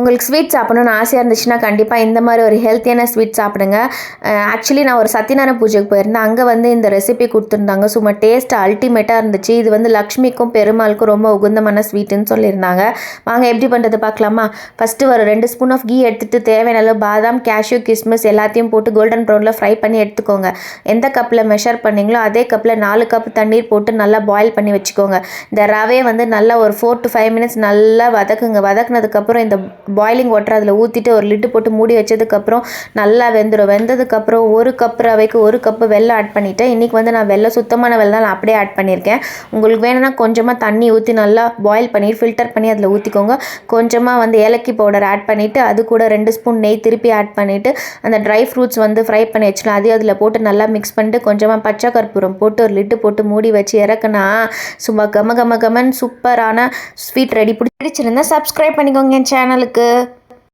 உங்களுக்கு ஸ்வீட் சாப்பிடணும்னு ஆசையாக இருந்துச்சுன்னா கண்டிப்பாக இந்த மாதிரி ஒரு ஹெல்த்தியான ஸ்வீட் சாப்பிடுங்க. ஆக்சுவலி நான் ஒரு சத்யநாராயண பூஜைக்கு போயிருந்தேன். அங்கே வந்து இந்த ரெசிபி கொடுத்துருந்தாங்க. சும்மா டேஸ்ட் அல்டிமேட்டாக இருந்துச்சு. இது வந்து லக்ஷ்மிக்கும் பெருமாளுக்கும் ரொம்ப உகுந்தமான ஸ்வீட்டுன்னு சொல்லியிருந்தாங்க. வாங்க எப்படி பண்ணுறது பார்க்கலாமா? ஃபஸ்ட்டு ஒரு ரெண்டு ஸ்பூன் ஆஃப் கீ எடுத்துகிட்டு தேவையான அளவு பாதாம் கேஷ்யூ கிஸ்மிஸ் எல்லாத்தையும் போட்டு கோல்டன் ப்ரௌனில் ஃப்ரை பண்ணி எடுத்துக்கோங்க. எந்த கப்பில் மெஷர் பண்ணீங்களோ அதே கப்பில் நாலு கப் தண்ணீர் போட்டு நல்லா பாயில் பண்ணி வச்சுக்கோங்க. இந்த ரவையை வந்து நல்லா ஒரு ஃபோர் டு ஃபைவ் மினிட்ஸ் நல்லா வதக்குங்க. வதக்குனதுக்கப்புறம் இந்த பாயிலிங் வாட்டர் அதில் ஊற்றிட்டு ஒரு லிட்டு போட்டு மூடி வச்சதுக்கப்புறம் நல்லா வெந்துடும் வெந்ததுக்கப்புறம் ஒரு கப் ரவைக்கு ஒரு கப்பு வெள்ளை ஆட் பண்ணிவிட்டேன் இன்றைக்கி வந்து நான் வெள்ளை சுத்தமான வெல்லம் நான் அப்படியே ஆட் பண்ணியிருக்கேன். உங்களுக்கு வேணும்னா கொஞ்சமாக தண்ணி ஊற்றி நல்லா பாயில் பண்ணி ஃபில்டர் பண்ணி அதில் ஊற்றிக்கோங்க கொஞ்சமாக வந்து ஏலக்கி பவுடர் ஆட் பண்ணிவிட்டு அது கூட ரெண்டு ஸ்பூன் நெய் திருப்பி ஆட் பண்ணிவிட்டு அந்த ட்ரை ஃப்ரூட்ஸ் வந்து ஃப்ரை பண்ணி வச்சுக்கலாம். அதையும் அதில் போட்டு நல்லா மிக்ஸ் பண்ணிட்டு கொஞ்சமாக பச்சை கற்பூரம் போட்டு ஒரு லிட்டு போட்டு மூடி வச்சு இறக்குனா சும்மா கம கம கமன்னு சூப்பரான ஸ்வீட் ரெடி பிடிச்சிருந்தா சப்ஸ்கிரைப் பண்ணிக்கோங்க என் சேனலுக்கு இருக்குது